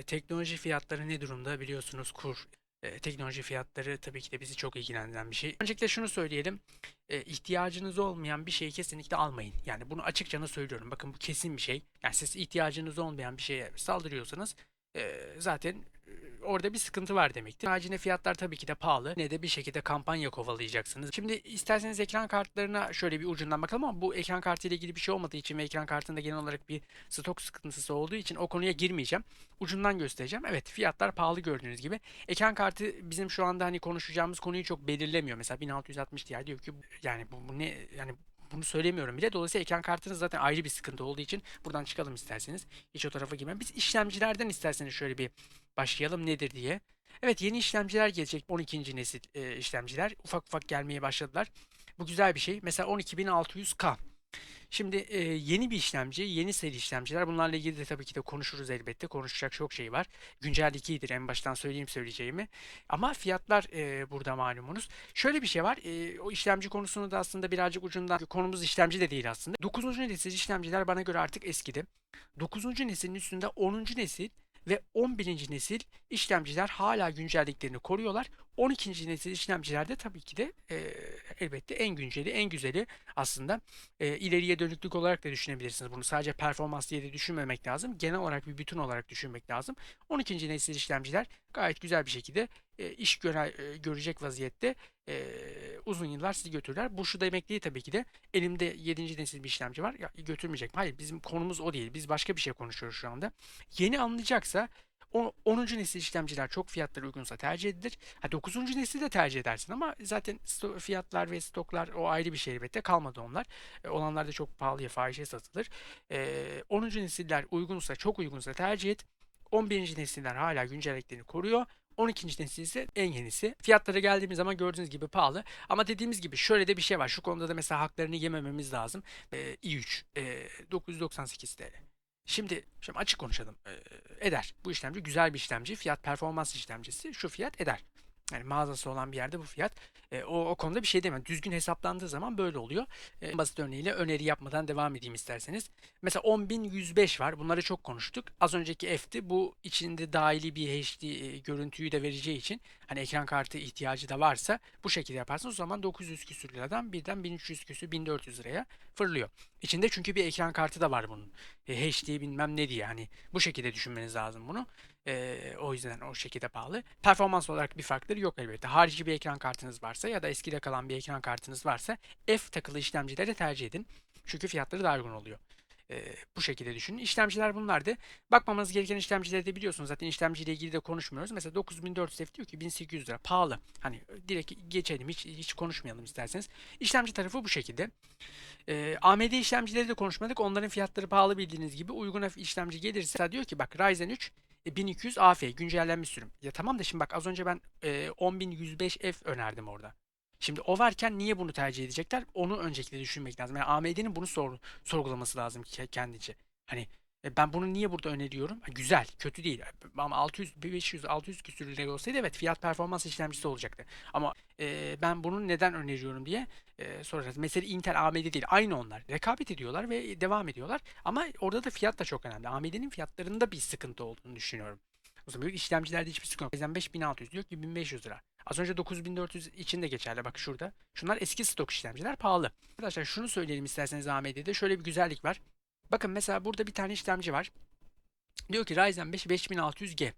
Eee, teknoloji fiyatları ne durumda biliyorsunuz kur. Eee, teknoloji fiyatları tabii ki de bizi çok ilgilendiren bir şey. Öncelikle şunu söyleyelim. Eee, ihtiyacınız olmayan bir şeyi kesinlikle almayın. Yani bunu açıkça söylüyorum. Bakın bu kesin bir şey. Yani siz ihtiyacınız olmayan bir şeye saldırıyorsanız eee, zaten orada bir sıkıntı var demektir. Haricinde fiyatlar tabii ki de pahalı. Ne de bir şekilde kampanya kovalayacaksınız. Şimdi isterseniz ekran kartlarına şöyle bir ucundan bakalım ama bu ekran kartı ile ilgili bir şey olmadığı için ve ekran kartında genel olarak bir stok sıkıntısı olduğu için o konuya girmeyeceğim. Ucundan göstereceğim. Evet fiyatlar pahalı gördüğünüz gibi. Ekran kartı bizim şu anda hani konuşacağımız konuyu çok belirlemiyor. Mesela 1660 Ti diyor ki yani bu, bu ne yani bunu söylemiyorum bile. Dolayısıyla ekran kartınız zaten ayrı bir sıkıntı olduğu için buradan çıkalım isterseniz. Hiç o tarafa girmem. Biz işlemcilerden isterseniz şöyle bir başlayalım nedir diye. Evet yeni işlemciler gelecek. 12. nesil e, işlemciler. Ufak ufak gelmeye başladılar. Bu güzel bir şey. Mesela 12600K. Şimdi e, yeni bir işlemci, yeni seri işlemciler. Bunlarla ilgili de tabii ki de konuşuruz elbette. Konuşacak çok şey var. Güncel iyidir en baştan söyleyeyim söyleyeceğimi. Ama fiyatlar e, burada malumunuz. Şöyle bir şey var. E, o işlemci konusunu da aslında birazcık ucundan konumuz işlemci de değil aslında. 9. nesil işlemciler bana göre artık eskidi. 9. neslin üstünde 10. nesil ve 11. nesil işlemciler hala güncelliklerini koruyorlar. 12. nesil işlemcilerde tabii ki de e, elbette en günceli, en güzeli aslında e, ileriye dönüklük olarak da düşünebilirsiniz. Bunu sadece performans diye de düşünmemek lazım. Genel olarak bir bütün olarak düşünmek lazım. 12. nesil işlemciler gayet güzel bir şekilde e, iş göre, e, görecek vaziyette e, uzun yıllar sizi götürürler. Bu şu demek değil tabii ki de elimde 7. nesil bir işlemci var. Ya, götürmeyecek. Hayır bizim konumuz o değil. Biz başka bir şey konuşuyoruz şu anda. Yeni alınacaksa o 10. nesil işlemciler çok fiyatları uygunsa tercih edilir. Ha 9. nesli de tercih edersin ama zaten fiyatlar ve stoklar o ayrı bir şey elbette kalmadı onlar. E, olanlar da çok pahalıya fahişe satılır. E, 10. nesiller uygunsa çok uygunsa tercih et. 11. nesiller hala güncelliklerini koruyor. 12. nesil ise en yenisi. Fiyatlara geldiğimiz zaman gördüğünüz gibi pahalı. Ama dediğimiz gibi şöyle de bir şey var. Şu konuda da mesela haklarını yemememiz lazım. E, i3 e, 998 TL. Şimdi, şimdi açık konuşalım. Ee, eder. Bu işlemci güzel bir işlemci. Fiyat performans işlemcisi. Şu fiyat eder. Yani mağazası olan bir yerde bu fiyat. Ee, o, o konuda bir şey demem. Düzgün hesaplandığı zaman böyle oluyor. Ee, basit örneğiyle öneri yapmadan devam edeyim isterseniz. Mesela 10105 var. Bunları çok konuştuk. Az önceki F'ti. Bu içinde dahili bir HD e, görüntüyü de vereceği için hani ekran kartı ihtiyacı da varsa bu şekilde yaparsınız. O zaman 900 küsür liradan birden 1300 küsür 1400 liraya fırlıyor. İçinde çünkü bir ekran kartı da var bunun. E, HD bilmem ne diye hani bu şekilde düşünmeniz lazım bunu. E, o yüzden o şekilde pahalı. Performans olarak bir farkları yok elbette. Harici bir ekran kartınız varsa ya da eskide kalan bir ekran kartınız varsa F takılı işlemcileri tercih edin. Çünkü fiyatları daha uygun oluyor. E, bu şekilde düşünün. İşlemciler bunlardı. Bakmamanız gereken işlemcileri de biliyorsunuz. Zaten işlemciyle ilgili de konuşmuyoruz. Mesela 9400 F diyor ki 1800 lira. Pahalı. Hani direkt geçelim. Hiç, hiç konuşmayalım isterseniz. İşlemci tarafı bu şekilde. Ee, AMD işlemcileri de konuşmadık. Onların fiyatları pahalı bildiğiniz gibi. Uygun işlemci gelirse diyor ki bak Ryzen 3 e, 1200 AF güncellenmiş sürüm. Ya tamam da şimdi bak az önce ben e, 10105F önerdim orada. Şimdi o varken niye bunu tercih edecekler? Onu öncelikle düşünmek lazım. Yani AMD'nin bunu sor, sorgulaması lazım ke- kendince. Hani e, ben bunu niye burada öneriyorum? Güzel, kötü değil. Ama 600, 500, 600 küsür olsaydı evet fiyat performans işlemcisi olacaktı. Ama e, ben bunu neden öneriyorum diye e, soracağız. Mesela Intel, AMD değil. Aynı onlar. Rekabet ediyorlar ve devam ediyorlar. Ama orada da fiyat da çok önemli. AMD'nin fiyatlarında bir sıkıntı olduğunu düşünüyorum. O zaman büyük işlemcilerde hiçbir sıkıntı yok. Ryzen 5600 diyor ki 1500 lira. Az önce 9400 için de geçerli bak şurada. Şunlar eski stok işlemciler pahalı. Arkadaşlar şunu söyleyelim isterseniz AMD'de şöyle bir güzellik var. Bakın mesela burada bir tane işlemci var. Diyor ki Ryzen 5 5600G.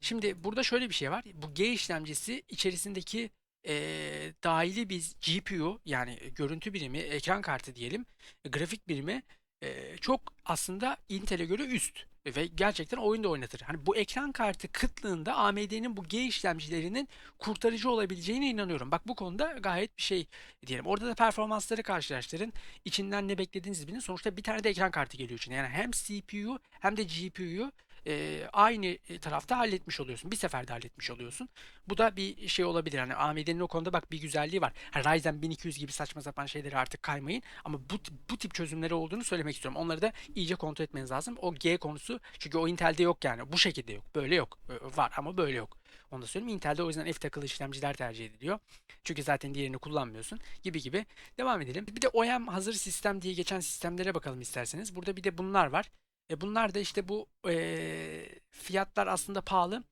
Şimdi burada şöyle bir şey var. Bu G işlemcisi içerisindeki eee dahili bir GPU yani görüntü birimi, ekran kartı diyelim, grafik birimi eee, çok aslında Intel'e göre üst ve gerçekten oyun da oynatır. Hani bu ekran kartı kıtlığında AMD'nin bu G işlemcilerinin kurtarıcı olabileceğine inanıyorum. Bak bu konuda gayet bir şey diyelim. Orada da performansları karşılaştırın. İçinden ne beklediğinizi bilin. Sonuçta bir tane de ekran kartı geliyor içine. Yani hem CPU hem de GPU'yu e, aynı tarafta halletmiş oluyorsun. Bir seferde halletmiş oluyorsun. Bu da bir şey olabilir. Hani AMD'nin o konuda bak bir güzelliği var. Ha, Ryzen 1200 gibi saçma sapan şeyleri artık kaymayın. Ama bu, bu tip çözümleri olduğunu söylemek istiyorum. Onları da iyice kontrol etmeniz lazım. O G konusu çünkü o Intel'de yok yani. Bu şekilde yok. Böyle yok. Var ama böyle yok. Onu da söyleyeyim. Intel'de o yüzden F takılı işlemciler tercih ediliyor. Çünkü zaten diğerini kullanmıyorsun. Gibi gibi. Devam edelim. Bir de OEM hazır sistem diye geçen sistemlere bakalım isterseniz. Burada bir de bunlar var. E bunlar da işte bu eee, fiyatlar aslında pahalı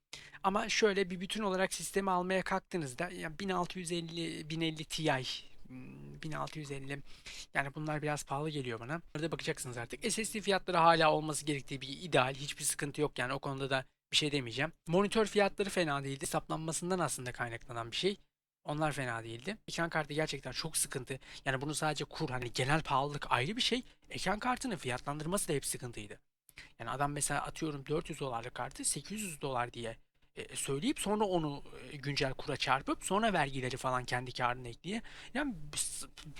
ama şöyle bir bütün olarak sistemi almaya kalktığınızda ya 1650 1050 Ti hmm, 1650 yani bunlar biraz pahalı geliyor bana. Orada bakacaksınız artık. SSD fiyatları hala olması gerektiği bir ideal. Hiçbir sıkıntı yok yani o konuda da bir şey demeyeceğim. Monitör fiyatları fena değildi. Hesaplanmasından aslında kaynaklanan bir şey. Onlar fena değildi. Ekran kartı gerçekten çok sıkıntı. Yani bunu sadece kur hani genel pahalılık ayrı bir şey. Ekran kartının fiyatlandırması da hep sıkıntıydı. Yani adam mesela atıyorum 400 dolarlık kartı 800 dolar diye e, söyleyip sonra onu e, güncel kura çarpıp sonra vergileri falan kendi karına ekleye. Yani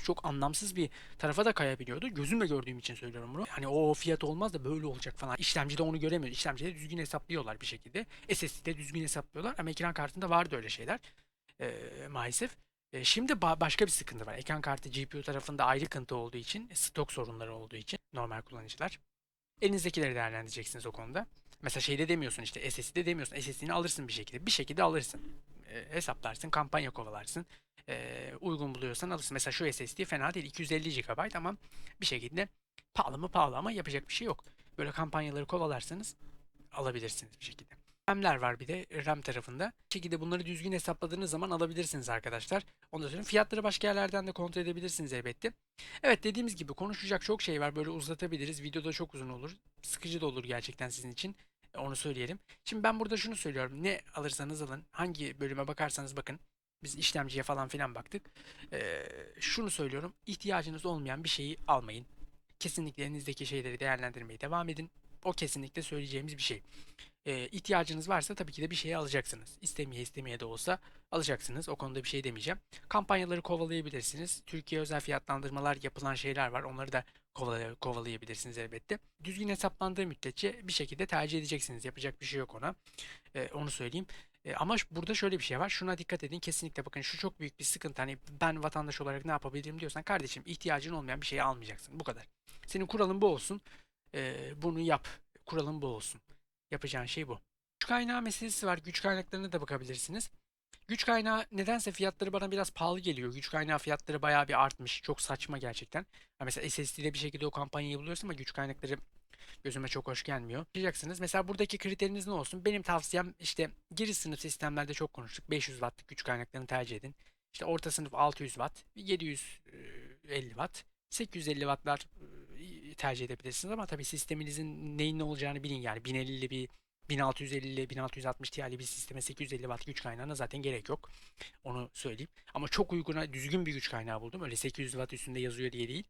çok anlamsız bir tarafa da kayabiliyordu. Gözümle gördüğüm için söylüyorum bunu. Hani o fiyat olmaz da böyle olacak falan. İşlemcide onu göremiyoruz. İşlemcide düzgün hesaplıyorlar bir şekilde. SSD'de düzgün hesaplıyorlar ama ekran kartında vardı öyle şeyler e, maalesef. E, şimdi ba- başka bir sıkıntı var. Ekran kartı GPU tarafında ayrı sıkıntı olduğu için, stok sorunları olduğu için normal kullanıcılar. Elinizdekileri değerlendireceksiniz o konuda. Mesela şeyde demiyorsun işte SSD'de demiyorsun. SSD'ni alırsın bir şekilde. Bir şekilde alırsın. E, hesaplarsın, kampanya kovalarsın. E, uygun buluyorsan alırsın. Mesela şu SSD fena değil. 250 GB ama bir şekilde pahalı mı pahalı ama yapacak bir şey yok. Böyle kampanyaları kovalarsanız alabilirsiniz bir şekilde. RAM'ler var bir de RAM tarafında. Bu şekilde bunları düzgün hesapladığınız zaman alabilirsiniz arkadaşlar. Ondan sonra fiyatları başka yerlerden de kontrol edebilirsiniz elbette. Evet dediğimiz gibi konuşacak çok şey var. Böyle uzatabiliriz. Videoda çok uzun olur. Sıkıcı da olur gerçekten sizin için. E, Onu söyleyelim. Şimdi ben burada şunu söylüyorum. Ne alırsanız alın. Hangi bölüme bakarsanız bakın. Biz işlemciye falan filan baktık. Ee, şunu söylüyorum. İhtiyacınız olmayan bir şeyi almayın. Kesinlikle elinizdeki şeyleri değerlendirmeye devam edin. O kesinlikle söyleyeceğimiz bir şey. Ee, ihtiyacınız varsa tabii ki de bir şeyi alacaksınız. İstemeye istemeye de olsa alacaksınız. O konuda bir şey demeyeceğim. Kampanyaları kovalayabilirsiniz. Türkiye özel fiyatlandırmalar yapılan şeyler var. Onları da kovala- kovalayabilirsiniz elbette. Düzgün hesaplandığı müddetçe bir şekilde tercih edeceksiniz. Yapacak bir şey yok ona. Ee, onu söyleyeyim. Ee, ama burada şöyle bir şey var. Şuna dikkat edin. Kesinlikle bakın şu çok büyük bir sıkıntı. Hani ben vatandaş olarak ne yapabilirim diyorsan kardeşim ihtiyacın olmayan bir şeyi almayacaksın. Bu kadar. Senin kuralın bu olsun. Ee, bunu yap. Kuralın bu olsun. Yapacağın şey bu. Güç kaynağı meselesi var. Güç kaynaklarına da bakabilirsiniz. Güç kaynağı nedense fiyatları bana biraz pahalı geliyor. Güç kaynağı fiyatları bayağı bir artmış. Çok saçma gerçekten. Mesela SSD'de bir şekilde o kampanyayı buluyorsun ama güç kaynakları gözüme çok hoş gelmiyor. Diyeceksiniz. Mesela buradaki kriteriniz ne olsun? Benim tavsiyem işte giriş sınıf sistemlerde çok konuştuk. 500 wattlık güç kaynaklarını tercih edin. İşte orta sınıf 600 watt, 750 watt, 850 wattlar e, tercih edebilirsiniz ama tabii sisteminizin neyin ne olacağını bilin yani 1050'li bir 1650'li 1660 Ti'li bir sisteme 850 watt güç kaynağına zaten gerek yok. Onu söyleyeyim. Ama çok uyguna düzgün bir güç kaynağı buldum. Öyle 800 watt üstünde yazıyor diye değil.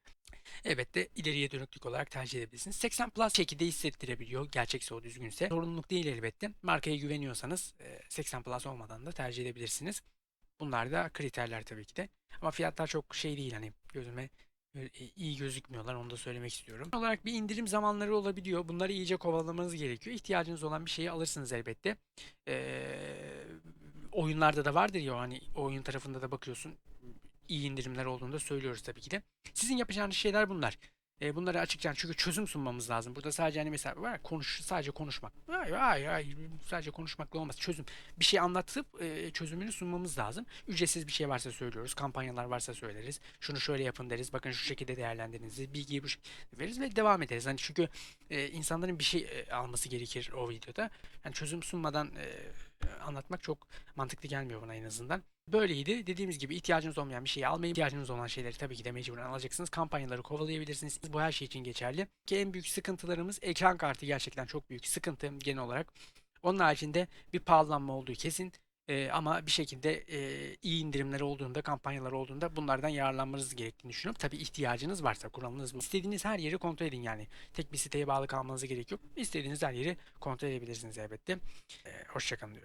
Elbette ileriye dönüklük olarak tercih edebilirsiniz. 80 Plus şekilde hissettirebiliyor. Gerçekse o düzgünse. Sorumluluk değil elbette. Markaya güveniyorsanız e, 80 Plus olmadan da tercih edebilirsiniz. Bunlar da kriterler tabii ki de. Ama fiyatlar çok şey değil hani gözüme e, iyi gözükmüyorlar onu da söylemek istiyorum. olarak bir indirim zamanları olabiliyor. Bunları iyice kovalamanız gerekiyor. İhtiyacınız olan bir şeyi alırsınız elbette. Ee, oyunlarda da vardır ya hani oyun tarafında da bakıyorsun iyi indirimler olduğunu da söylüyoruz tabii ki de. Sizin yapacağınız şeyler bunlar. E, bunları açıkça çünkü çözüm sunmamız lazım. Burada sadece hani mesela var, konuş sadece konuşmak. Hayır hayır hayır sadece konuşmakla olmaz. Çözüm. Bir şey anlatıp e, çözümünü sunmamız lazım. Ücretsiz bir şey varsa söylüyoruz. Kampanyalar varsa söyleriz. Şunu şöyle yapın deriz. Bakın şu şekilde değerlendirinizi. Bilgiyi bu şekilde veririz ve devam ederiz. Hani çünkü e, insanların bir şey e, alması gerekir o videoda. Yani çözüm sunmadan e, anlatmak çok mantıklı gelmiyor bana en azından. Böyleydi. Dediğimiz gibi ihtiyacınız olmayan bir şeyi almayın. İhtiyacınız olan şeyleri tabii ki de mecburen alacaksınız. Kampanyaları kovalayabilirsiniz. Bu her şey için geçerli. Ki en büyük sıkıntılarımız ekran kartı gerçekten çok büyük sıkıntı genel olarak. Onun haricinde bir pahalanma olduğu kesin. Ee, ama bir şekilde e, iyi indirimler olduğunda, kampanyalar olduğunda bunlardan yararlanmanız gerektiğini düşünüyorum. Tabii ihtiyacınız varsa kuralınız bu. İstediğiniz her yeri kontrol edin yani. Tek bir siteye bağlı kalmanıza gerek yok. İstediğiniz her yeri kontrol edebilirsiniz elbette. Ee, hoşçakalın diyorum.